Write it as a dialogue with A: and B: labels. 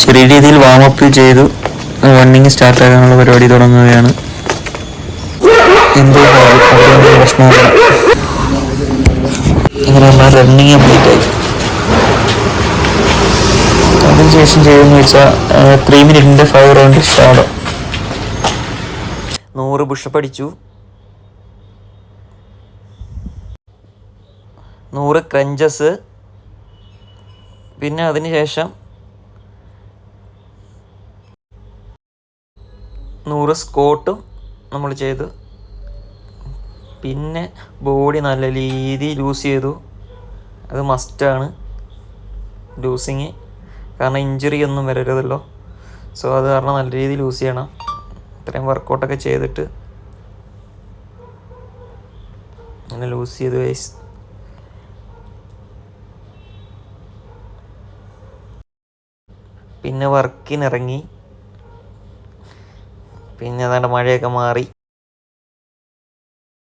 A: ചെറിയ രീതിയിൽ വാമപ്പ് ചെയ്തു. റണ്ണിങ് സ്റ്റാർട്ട് ആകാനുള്ള പരിപാടി തുടങ്ങുകയാണ്. എന്തോ പ്രശ്നമില്ല. അങ്ങനെ നമ്മൾ റണ്ണിങ് കംപ്ലീറ്റ് ആയി. അതിനുശേഷം ചെയ്തെന്ന് വെച്ചാൽ ത്രീ മിനിറ്റിന്റെ ഫൈവ് റൗണ്ട് ഷാഡോ നൂറ് പുഷപ്പ് അടിച്ചു. നൂറ് ക്രഞ്ചസ് പിന്നെ അതിന് നൂറ് സ്കോട്ടും നമ്മൾ ചെയ്തു. പിന്നെ ബോഡി നല്ല രീതിയിൽ ലൂസ് ചെയ്തു. അത് മസ്റ്റാണ് ലൂസിങ് കാരണം ഇഞ്ചുറി ഒന്നും വരരുതല്ലോ. സോ അത് കാരണം നല്ല രീതിയിൽ ലൂസ് ചെയ്യണം. ഇത്രയും വർക്കൗട്ടൊക്കെ ചെയ്തിട്ട്. അങ്ങനെ ലൂസ് ചെയ്തു വൈസ് പിന്നെ വർക്കിനിറങ്ങി പിന്നെ ഏതാണ്ട് മഴയൊക്കെ മാറി.